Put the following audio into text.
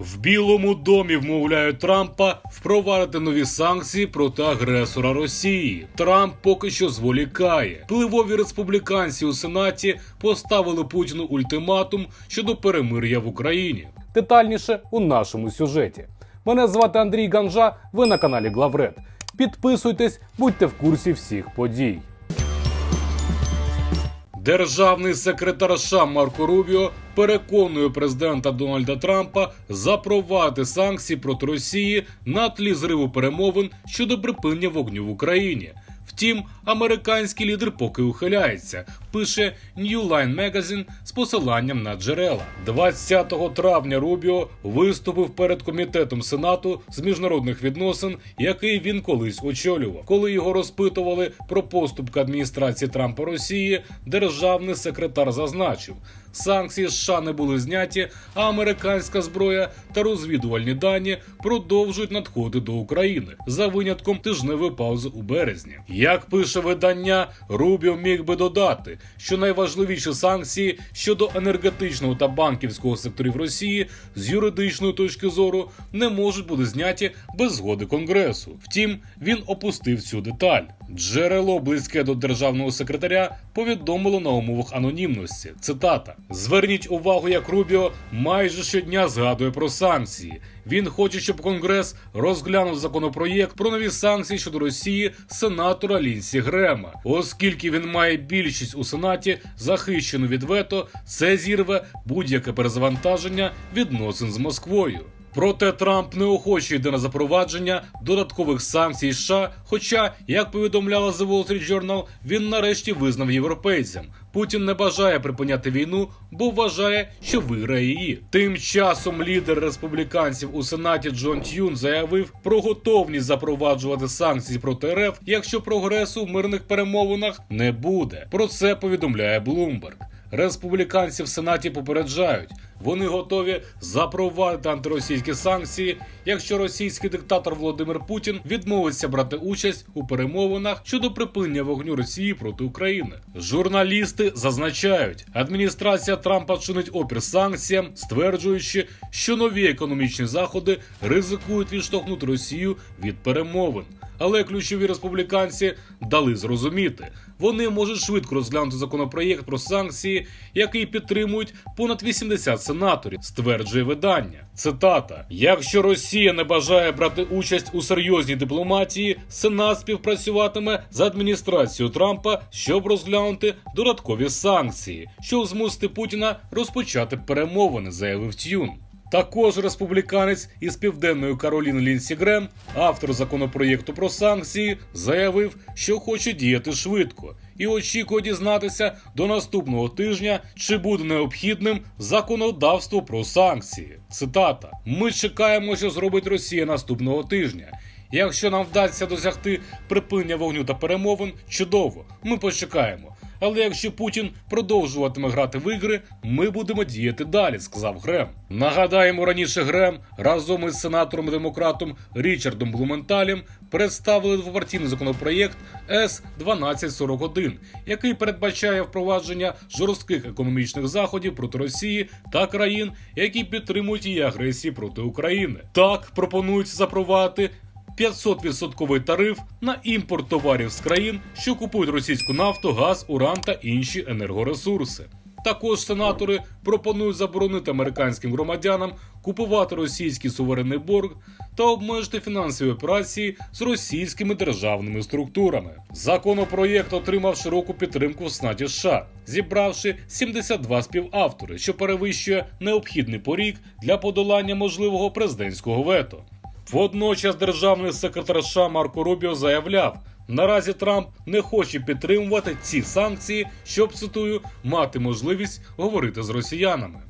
В Білому домі вмовляють Трампа впровадити нові санкції проти агресора Росії. Трамп поки що зволікає. Пливові республіканці у Сенаті поставили Путіну ультиматум щодо перемир'я в Україні. Детальніше у нашому сюжеті. Мене звати Андрій Ганжа. Ви на каналі Главред. Підписуйтесь, будьте в курсі всіх подій. Державний секретар США Марко Рубіо переконує президента Дональда Трампа запровадити санкції проти Росії на тлі зриву перемовин щодо припинення вогню в Україні. Втім, американський лідер поки ухиляється, пише New Line Magazine з посиланням на джерела. 20 травня Рубіо виступив перед комітетом Сенату з міжнародних відносин, який він колись очолював. Коли його розпитували про поступки адміністрації Трампа Росії, державний секретар зазначив, санкції США не були зняті, а американська зброя та розвідувальні дані продовжують надходити до України за винятком тижневої паузи у березні. Як пише видання, Рубіо міг би додати, що найважливіші санкції щодо енергетичного та банківського секторів Росії з юридичної точки зору не можуть бути зняті без згоди Конгресу. Втім, він опустив цю деталь. Джерело близьке до державного секретаря повідомило на умовах анонімності. Цитата: Зверніть увагу, як Рубіо майже щодня згадує про санкції. Він хоче, щоб Конгрес розглянув законопроєкт про нові санкції щодо Росії сенатора Лінсі Грема. Оскільки він має більшість у сенаті, захищену від вето, це зірве будь-яке перезавантаження відносин з Москвою. Проте Трамп неохоче йде на запровадження додаткових санкцій США. Хоча, як повідомляла The Wall Street Journal, він нарешті визнав європейцям. Путін не бажає припиняти війну, бо вважає, що виграє її. Тим часом лідер республіканців у сенаті Джон Тюн заявив про готовність запроваджувати санкції проти РФ, якщо прогресу в мирних перемовинах не буде. Про це повідомляє Bloomberg. Республіканці в Сенаті попереджають, вони готові запровадити антиросійські санкції, якщо російський диктатор Володимир Путін відмовиться брати участь у перемовинах щодо припинення вогню Росії проти України. Журналісти зазначають, адміністрація Трампа чинить опір санкціям, стверджуючи, що нові економічні заходи ризикують відштовхнути Росію від перемовин. Але ключові республіканці дали зрозуміти, вони можуть швидко розглянути законопроєкт про санкції, який підтримують понад 80 сенаторів, стверджує видання. Цитата: якщо Росія не бажає брати участь у серйозній дипломатії, Сенат співпрацюватиме з адміністрацією Трампа, щоб розглянути додаткові санкції, щоб змусити Путіна розпочати перемовини, заявив Тюн. Також республіканець із південної Кароліни Лінсі Грем, автор законопроєкту про санкції, заявив, що хоче діяти швидко і очікує дізнатися до наступного тижня, чи буде необхідним законодавство про санкції. Цитата: Ми чекаємо, що зробить Росія наступного тижня. Якщо нам вдасться досягти припинення вогню та перемовин, чудово, ми почекаємо. Але якщо Путін продовжуватиме грати в ігри, ми будемо діяти далі, сказав Грем. Нагадаємо, раніше Грем разом із сенатором демократом Річардом Блументалем представили двопартійний законопроєкт С 1241 який передбачає впровадження жорстких економічних заходів проти Росії та країн, які підтримують її агресії проти України. Так пропонують запровадити 500% тариф на імпорт товарів з країн, що купують російську нафту, газ, уран та інші енергоресурси. Також сенатори пропонують заборонити американським громадянам купувати російський суверенний борг та обмежити фінансові операції з російськими державними структурами. Законопроєкт отримав широку підтримку в Сенаті США, зібравши 72 співавтори, що перевищує необхідний поріг для подолання можливого президентського вето. Водночас державний секретар США Марко Рубіо заявляв, наразі Трамп не хоче підтримувати ці санкції, щоб цитую мати можливість говорити з росіянами.